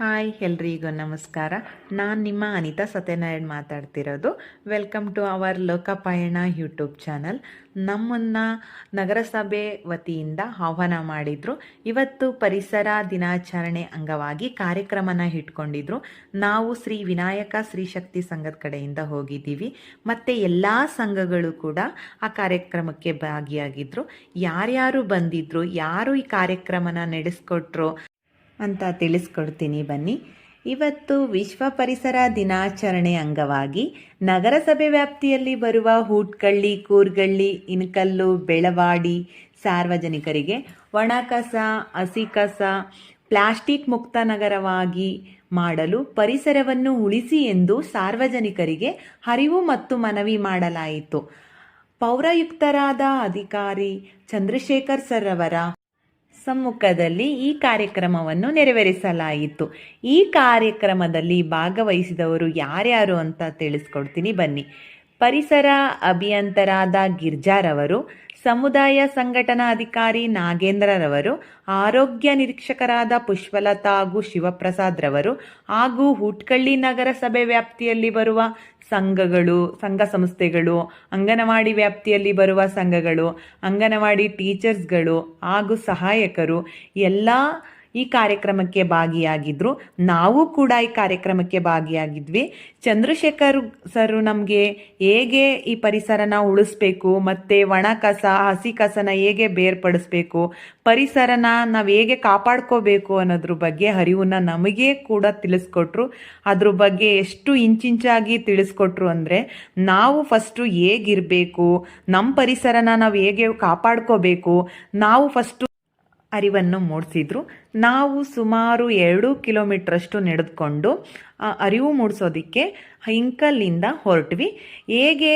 Hi ಎಲ್ರಿಗೂ ನಮಸ್ಕಾರ. ನಾನು ನಿಮ್ಮ ಅನಿತಾ ಸತ್ಯನಾರಾಯಣ್ ಮಾತಾಡ್ತಿರೋದು. Welcome to our Lokapayana YouTube channel ನಮ್ಮನ್ನು ನಗರಸಭೆ ವತಿಯಿಂದ ಆಹ್ವಾನ ಮಾಡಿದರು. ಇವತ್ತು ಪರಿಸರ ದಿನಾಚರಣೆ ಅಂಗವಾಗಿ ಕಾರ್ಯಕ್ರಮನ ಇಟ್ಕೊಂಡಿದ್ರು. ನಾವು ಶ್ರೀ ವಿನಾಯಕ ಶ್ರೀ ಶಕ್ತಿ ಸಂಘದ ಕಡೆಯಿಂದ ಹೋಗಿದ್ದೀವಿ. ಮತ್ತು ಎಲ್ಲ ಸಂಘಗಳು ಕೂಡ ಆ ಕಾರ್ಯಕ್ರಮಕ್ಕೆ ಭಾಗಿಯಾಗಿದ್ದರು ಯಾರ್ಯಾರು ಬಂದಿದ್ರು, ಯಾರು ಈ ಕಾರ್ಯಕ್ರಮನ ನಡೆಸ್ಕೊಟ್ರು ಅಂತ ತಿಳಿಸ್ಕೊಡ್ತೀನಿ ಬನ್ನಿ. ಇವತ್ತು ವಿಶ್ವ ಪರಿಸರ ದಿನಾಚರಣೆ ಅಂಗವಾಗಿ ನಗರಸಭೆ ವ್ಯಾಪ್ತಿಯಲ್ಲಿ ಬರುವ ಹೂಟ್ಕಳ್ಳಿ, ಕೂರ್ಗಳ್ಳಿ, ಇನಕಲ್ಲು, ಬೆಳವಾಡಿ ಸಾರ್ವಜನಿಕರಿಗೆ ಒಣ ಕಸ, ಹಸಿ ಕಸ, ಪ್ಲಾಸ್ಟಿಕ್ ಮುಕ್ತ ನಗರವಾಗಿ ಮಾಡಲು ಪರಿಸರವನ್ನು ಉಳಿಸಿ ಎಂದು ಸಾರ್ವಜನಿಕರಿಗೆ ಅರಿವು ಮತ್ತು ಮನವಿ ಮಾಡಲಾಯಿತು. ಪೌರಯುಕ್ತರಾದ ಅಧಿಕಾರಿ ಚಂದ್ರಶೇಖರ್ ಸರ್ ಅವರ ಸಮ್ಮುಖದಲ್ಲಿ ಈ ಕಾರ್ಯಕ್ರಮವನ್ನು ನೆರವೇರಿಸಲಾಯಿತು. ಈ ಕಾರ್ಯಕ್ರಮದಲ್ಲಿ ಭಾಗವಹಿಸಿದವರು ಯಾರ್ಯಾರು ಅಂತ ತಿಳಿಸ್ಕೊಡ್ತೀನಿ ಬನ್ನಿ. ಪರಿಸರ ಅಭಿಯಂತರಾದ ಗಿರ್ಜಾರವರು, ಸಮುದಾಯ ಸಂಘಟನಾ ಅಧಿಕಾರಿ ನಾಗೇಂದ್ರರವರು, ಆರೋಗ್ಯ ನಿರೀಕ್ಷಕರಾದ ಪುಷ್ಪಲತಾ ಹಾಗೂ ಶಿವಪ್ರಸಾದ್ ರವರು ಹಾಗೂ ಹುಟ್ಕಳ್ಳಿ ನಗರಸಭೆ ವ್ಯಾಪ್ತಿಯಲ್ಲಿ ಬರುವ ಸಂಘಗಳು, ಸಂಘ ಸಂಸ್ಥೆಗಳು, ಅಂಗನವಾಡಿ ವ್ಯಾಪ್ತಿಯಲ್ಲಿ ಬರುವ ಸಂಘಗಳು, ಅಂಗನವಾಡಿ ಟೀಚರ್ಸ್ಗಳು ಹಾಗೂ ಸಹಾಯಕರು, ಎಲ್ಲ ಈ ಕಾರ್ಯಕ್ರಮಕ್ಕೆ ಭಾಗಿಯಾಗಿದ್ದರು ನಾವು ಕೂಡ ಈ ಕಾರ್ಯಕ್ರಮಕ್ಕೆ ಭಾಗಿಯಾಗಿದ್ವಿ. ಚಂದ್ರಶೇಖರ್ ಸರ್ ನಮಗೆ ಹೇಗೆ ಈ ಪರಿಸರನ ಉಳಿಸ್ಬೇಕು, ಮತ್ತು ಒಣ ಕಸ, ಹಸಿ ಕಸನ ಹೇಗೆ ಬೇರ್ಪಡಿಸ್ಬೇಕು, ಪರಿಸರನ ನಾವು ಹೇಗೆ ಕಾಪಾಡ್ಕೋಬೇಕು ಅನ್ನೋದ್ರ ಬಗ್ಗೆ ಅರಿವನ್ನ ನಮಗೆ ಕೂಡ ತಿಳಿಸ್ಕೊಟ್ರು. ಅದ್ರ ಬಗ್ಗೆ ಎಷ್ಟು ಇಂಚಿಂಚಾಗಿ ತಿಳಿಸ್ಕೊಟ್ರು ಅಂದರೆ, ನಾವು ಫಸ್ಟು ಹೇಗಿರಬೇಕು ನಮ್ಮ ಪರಿಸರನ ನಾವು ಹೇಗೆ ಕಾಪಾಡ್ಕೋಬೇಕು, ನಾವು ಫಸ್ಟು ಅರಿವನ್ನು ಮೂಡಿಸಿದ್ರು. ನಾವು ಸುಮಾರು ಎರಡು ಕಿಲೋಮೀಟ್ರಷ್ಟು ನಡೆದುಕೊಂಡು ಅರಿವು ಮೂಡಿಸೋದಕ್ಕೆ ಹಿಂಕಲ್ಲಿಂದ ಹೊರಟ್ವಿ. ಹೇಗೆ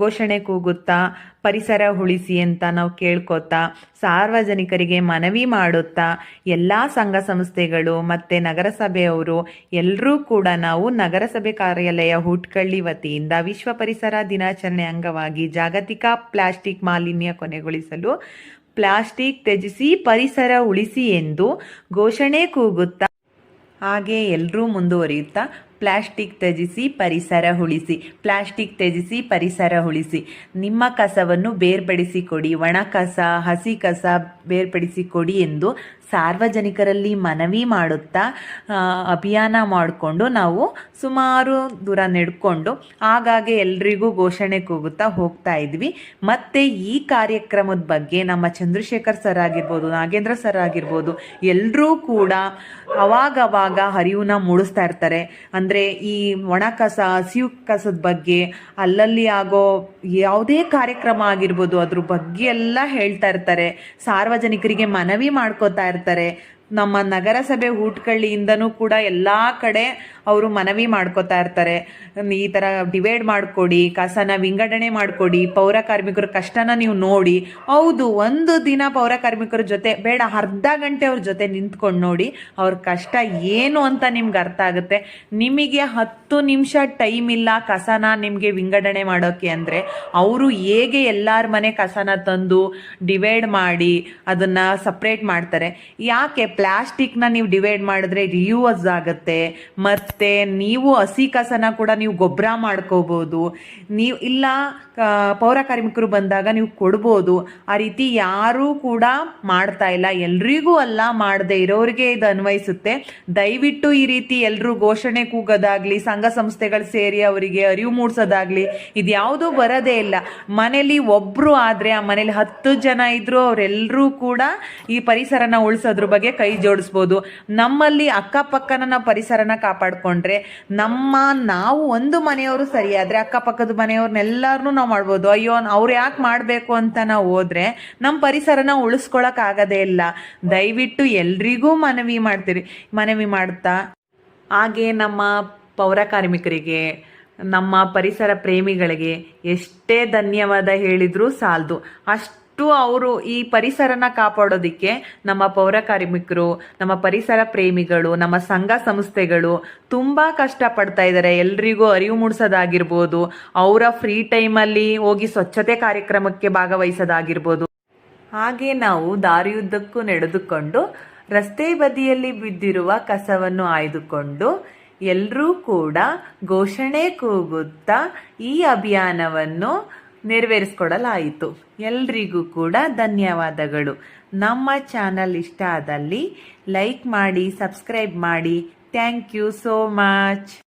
ಘೋಷಣೆ ಕೂಗುತ್ತಾ, ಪರಿಸರ ಉಳಿಸಿ ಅಂತ ನಾವು ಕೇಳ್ಕೊತಾ ಸಾರ್ವಜನಿಕರಿಗೆ ಮನವಿ ಮಾಡುತ್ತಾ, ಎಲ್ಲ ಸಂಘ ಸಂಸ್ಥೆಗಳು ಮತ್ತು ನಗರಸಭೆಯವರು ಎಲ್ಲರೂ ಕೂಡ ನಾವು ನಗರಸಭೆ ಕಾರ್ಯಾಲಯ ಹುಟ್ಕಳ್ಳಿ ವತಿಯಿಂದ ವಿಶ್ವ ಪರಿಸರ ದಿನಾಚರಣೆ ಅಂಗವಾಗಿ ಜಾಗತಿಕ ಪ್ಲಾಸ್ಟಿಕ್ ಮಾಲಿನ್ಯ ಕೊನೆಗೊಳಿಸಲು ಪ್ಲಾಸ್ಟಿಕ್ ತ್ಯಜಿಸಿ ಪರಿಸರ ಉಳಿಸಿ ಎಂದು ಘೋಷಣೆ ಕೂಗುತ್ತಾ ಹಾಗೆ ಎಲ್ಲರೂ ಮುಂದುವರಿಯುತ್ತಾ ಪ್ಲಾಸ್ಟಿಕ್ ತ್ಯಜಿಸಿ, ಪರಿಸರ ಉಳಿಸಿ. ಪ್ಲಾಸ್ಟಿಕ್ ತ್ಯಜಿಸಿ, ಪರಿಸರ ಉಳಿಸಿ. ನಿಮ್ಮ ಕಸವನ್ನು ಬೇರ್ಪಡಿಸಿ ಕೊಡಿ ಒಣ ಕಸ, ಹಸಿ ಕಸ ಬೇರ್ಪಡಿಸಿ ಕೊಡಿ ಎಂದು ಸಾರ್ವಜನಿಕರಲ್ಲಿ ಮನವಿ ಮಾಡುತ್ತಾ ಅಭಿಯಾನ ಮಾಡಿಕೊಂಡು ನಾವು ಸುಮಾರು ದೂರ ನಡ್ಕೊಂಡು ಆಗಾಗ್ಗೆ ಎಲ್ರಿಗೂ ಘೋಷಣೆ ಕೂಗುತ್ತಾ ಹೋಗ್ತಾ ಇದ್ವಿ. ಮತ್ತು ಈ ಕಾರ್ಯಕ್ರಮದ ಬಗ್ಗೆ ನಮ್ಮ ಚಂದ್ರಶೇಖರ್ ಸರ್ ಆಗಿರ್ಬೋದು, ನಾಗೇಂದ್ರ ಸರ್ ಆಗಿರ್ಬೋದು ಎಲ್ಲರೂ ಕೂಡ ಅವಾಗವಾಗ ಅರಿವನ್ನ ಮೂಡಿಸ್ತಾ ಇರ್ತಾರೆ. ಅಂದರೆ ಈ ಒಣ ಕಸ, ಹಸಿವು ಕಸದ ಬಗ್ಗೆ ಅಲ್ಲಲ್ಲಿ ಆಗೋ ಯಾವುದೇ ಕಾರ್ಯಕ್ರಮ ಆಗಿರ್ಬೋದು, ಅದ್ರ ಬಗ್ಗೆ ಎಲ್ಲ ಹೇಳ್ತಾ ಇರ್ತಾರೆ. ಸಾರ್ವಜನಿಕರಿಗೆ ಮನವಿ ಮಾಡ್ಕೋತಾ ಇರ್ತಾರೆ. ನಮ್ಮ ನಗರಸಭೆ ಊಟ್ಕಳ್ಳಿಯಿಂದನೂ ಕೂಡ ಎಲ್ಲ ಕಡೆ ಅವರು ಮನವಿ ಮಾಡ್ಕೋತಾ ಇರ್ತಾರೆ. ಈ ಥರ ಡಿವೈಡ್ ಮಾಡಿಕೊಡಿ, ಕಸನ ವಿಂಗಡಣೆ ಮಾಡಿಕೊಡಿ, ಪೌರ ಕಾರ್ಮಿಕರ ಕಷ್ಟನ ನೀವು ನೋಡಿ. ಹೌದು, ಒಂದು ದಿನ ಪೌರ ಕಾರ್ಮಿಕರ ಜೊತೆ, ಬೇಡ, ಅರ್ಧ ಗಂಟೆ ಅವ್ರ ಜೊತೆ ನಿಂತ್ಕೊಂಡು ನೋಡಿ ಅವ್ರ ಕಷ್ಟ ಏನು ಅಂತ ನಿಮ್ಗೆ ಅರ್ಥ ಆಗುತ್ತೆ. ನಿಮಗೆ ಹತ್ತು ನಿಮಿಷ ಟೈಮ್ ಇಲ್ಲ ಕಸನ ನಿಮಗೆ ವಿಂಗಡಣೆ ಮಾಡೋಕೆ ಅಂದರೆ, ಅವರು ಹೇಗೆ ಎಲ್ಲರ ಮನೆ ಕಸನ ತಂದು ಡಿವೈಡ್ ಮಾಡಿ ಅದನ್ನು ಸಪ್ರೇಟ್ ಮಾಡ್ತಾರೆ. ಯಾಕೆ? ಪ್ಲಾಸ್ಟಿಕ್ನ ನೀವು ಡಿವೈಡ್ ಮಾಡಿದ್ರೆ ರಿಯೂಸ್ ಆಗುತ್ತೆ ಮತ್ತು ನೀವು ಹಸಿ ಕಸನ ಕೂಡ ನೀವು ಗೊಬ್ಬರ ಮಾಡ್ಕೋಬೋದು. ನೀವು ಇಲ್ಲ ಪೌರ ಕಾರ್ಮಿಕರು ಬಂದಾಗ ನೀವು ಕೊಡ್ಬೋದು. ಆ ರೀತಿ ಯಾರೂ ಕೂಡ ಮಾಡ್ತಾ ಇಲ್ಲ. ಎಲ್ರಿಗೂ ಅಲ್ಲ, ಮಾಡದೆ ಇರೋರಿಗೆ ಇದು ಅನ್ವಯಿಸುತ್ತೆ. ದಯವಿಟ್ಟು ಈ ರೀತಿ ಎಲ್ಲರೂ ಘೋಷಣೆ ಕೂಗೋದಾಗ್ಲಿ, ಸಂಘ ಸಂಸ್ಥೆಗಳು ಸೇರಿ ಅವರಿಗೆ ಅರಿವು ಮೂಡಿಸೋದಾಗ್ಲಿ, ಇದು ಯಾವುದೂ ಬರೋದೇ ಇಲ್ಲ. ಮನೇಲಿ ಒಬ್ಬರು ಆದರೆ, ಆ ಮನೇಲಿ ಹತ್ತು ಜನ ಇದ್ದರೂ ಅವರೆಲ್ಲರೂ ಕೂಡ ಈ ಪರಿಸರನ ಉಳಿಸೋದ್ರ ಬಗ್ಗೆ ಕೈ ಜೋಡಿಸ್ಬೋದು. ನಮ್ಮಲ್ಲಿ ಅಕ್ಕಪಕ್ಕನ ನಾವು ಪರಿಸರನ ಕಾಪಾಡಿಕೊಂಡ್ರೆ ನಮ್ಮ ನಾವು ಒಂದು ಮನೆಯವರು ಸರಿಯಾದ್ರೆ ಅಕ್ಕಪಕ್ಕದ ಮನೆಯವ್ರನ್ನೆಲ್ಲರನ್ನೂ ನಾವು ಮಾಡ್ಬೋದು. ಅಯ್ಯೋ, ಅವ್ರು ಯಾಕೆ ಮಾಡಬೇಕು ಅಂತ ನಾವು ಹೋದ್ರೆ ನಮ್ಮ ಪರಿಸರನ ಉಳಿಸ್ಕೊಳಕ್ ಆಗದೇ ಇಲ್ಲ. ದಯವಿಟ್ಟು ಎಲ್ರಿಗೂ ಮನವಿ ಮಾಡ್ತೀರಿ, ಮನವಿ ಮಾಡ್ತಾ. ಹಾಗೆ ನಮ್ಮ ಪೌರ ಕಾರ್ಮಿಕರಿಗೆ, ನಮ್ಮ ಪರಿಸರ ಪ್ರೇಮಿಗಳಿಗೆ ಎಷ್ಟೇ ಧನ್ಯವಾದ ಹೇಳಿದರೂ ಸಾಲದು. ಅಷ್ಟು ಅವರು ಈ ಪರಿಸರನ ಕಾಪಾಡೋದಿಕ್ಕೆ ನಮ್ಮ ಪೌರ ಕಾರ್ಮಿಕರು, ನಮ್ಮ ಪರಿಸರ ಪ್ರೇಮಿಗಳು, ನಮ್ಮ ಸಂಘ ಸಂಸ್ಥೆಗಳು ತುಂಬ ಕಷ್ಟಪಡ್ತಾ ಇದ್ದಾರೆ. ಎಲ್ರಿಗೂ ಅರಿವು ಮೂಡಿಸೋದಾಗಿರ್ಬೋದು, ಅವರ ಫ್ರೀ ಟೈಮಲ್ಲಿ ಹೋಗಿ ಸ್ವಚ್ಛತೆ ಕಾರ್ಯಕ್ರಮಕ್ಕೆ ಭಾಗವಹಿಸೋದಾಗಿರ್ಬೋದು. ಹಾಗೆ ನಾವು ದಾರಿಯುದ್ದಕ್ಕೂ ನಡೆದುಕೊಂಡು, ರಸ್ತೆ ಬದಿಯಲ್ಲಿ ಬಿದ್ದಿರುವ ಕಸವನ್ನು ಆಯ್ದುಕೊಂಡು ಎಲ್ಲರೂ ಕೂಡ ಘೋಷಣೆ ಕೂಗುತ್ತಾ ಈ ಅಭಿಯಾನವನ್ನು ನೆರವೇರಿಸಿಕೊಡಲಾಯಿತು. ಎಲ್ರಿಗೂ ಕೂಡ ಧನ್ಯವಾದಗಳು. ನಮ್ಮ ಚಾನಲ್ ಇಷ್ಟ ಆದಲ್ಲಿ ಲೈಕ್ ಮಾಡಿ, ಸಬ್ಸ್ಕ್ರೈಬ್ ಮಾಡಿ. Thank you so much.